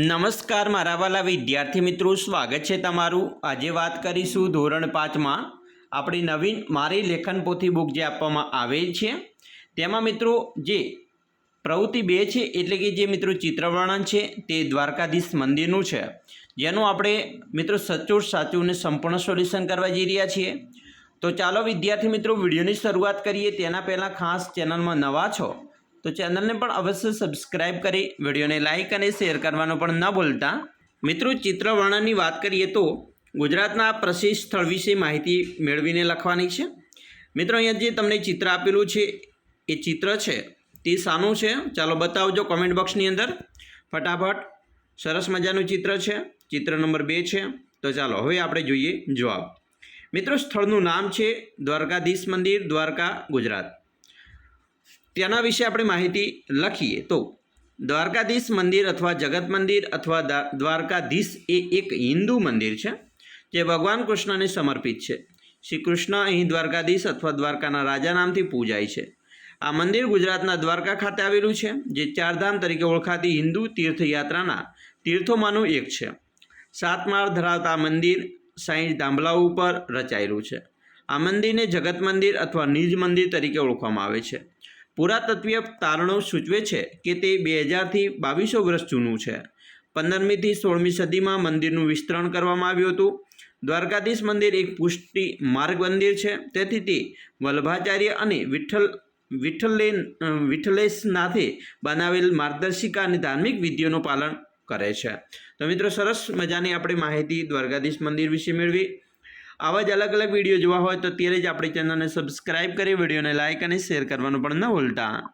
નમસ્કાર, મારા વાલા વિદ્યાર્થી મિત્રો, સ્વાગત છે તમારું. આજે વાત કરીશું ધોરણ પાંચમાં આપણી નવીન મારી લેખન પોથી બુક જે આપવામાં આવેલ છે. તેમાં મિત્રો જે પ્રવૃત્તિ બે છે, એટલે કે જે મિત્રો ચિત્રવર્ણન છે, તે દ્વારકાધીશ મંદિરનું છે. જેનું આપણે મિત્રો સચોટ, સાચું અને સંપૂર્ણ સોલ્યુશન કરવા જઈ રહ્યા છીએ. તો ચાલો વિદ્યાર્થી મિત્રો, વિડીયોની શરૂઆત કરીએ. તેના પહેલાં ખાસ ચેનલમાં નવા છો તો ચેનલને પણ અવશ્ય સબસ્ક્રાઇબ કરી, વિડીયોને લાઇક અને શેર કરવાનું પણ ન ભૂલતા. મિત્રો ચિત્ર વર્ણનની વાત કરીએ તો ગુજરાતના પ્રસિદ્ધ સ્થળ વિશે માહિતી મેળવીને લખવાની છે. મિત્રો, અહીંયા જે તમને ચિત્ર આપેલું છે, એ ચિત્ર છે. તે શાનું છે. ચાલો બતાવજો કોમેન્ટ બોક્સની અંદર. ફટાફટ, સરસ મજાનું ચિત્ર છે. ચિત્ર નંબર બે છે. તો ચાલો, હવે આપણે જોઈએ જવાબ. મિત્રો, સ્થળનું નામ છે દ્વારકાધીશ મંદિર, દ્વારકા, ગુજરાત. તેના વિશે આપણે માહિતી લખીએ તો દ્વારકાધીશ મંદિર અથવા જગત મંદિર અથવા દ્વારકાધીશ એ એક હિન્દુ મંદિર છે, જે ભગવાન કૃષ્ણને સમર્પિત છે. શ્રી કૃષ્ણ અહીં દ્વારકાધીશ અથવા દ્વારકાના રાજા નામથી પૂજાય છે. આ મંદિર ગુજરાતના દ્વારકા ખાતે આવેલું છે, જે ચારધામ તરીકે ઓળખાતી હિન્દુ તીર્થયાત્રાના તીર્થોમાંનું એક છે. સાત માળ ધરાવતા મંદિર સાઈઠ થાંભલાઓ ઉપર રચાયેલું છે. આ મંદિરને જગત મંદિર અથવા નિજ મંદિર તરીકે ઓળખવામાં આવે છે. પુરાતત્વીય તારણો સૂચવે છે કે તે બે હજારથી બાવીસો વર્ષ જૂનું છે. પંદરમીથી સોળમી સદીમાં મંદિરનું વિસ્તરણ કરવામાં આવ્યું હતું. દ્વારકાધીશ મંદિર એક પુષ્ટિ માર્ગ મંદિર છે. તેથી તે વલ્ભાચાર્ય અને વિઠ્ઠલ વિઠ્ઠલે વિઠ્ઠલેશનાથે બનાવેલ માર્ગદર્શિકા અને ધાર્મિક વિધિઓનું પાલન કરે છે. તો મિત્રો સરસ મજાની આપણે માહિતી દ્વારકાધીશ મંદિર વિશે મેળવી. આવા જ અલગ અલગ વીડિયો જોવા હોય તો ત્યારે જ આપણી ચેનલને સબસ્ક્રાઈબ કરી, વિડીયોને લાઇક અને શેર કરવાનું પણ ન ભૂલતા.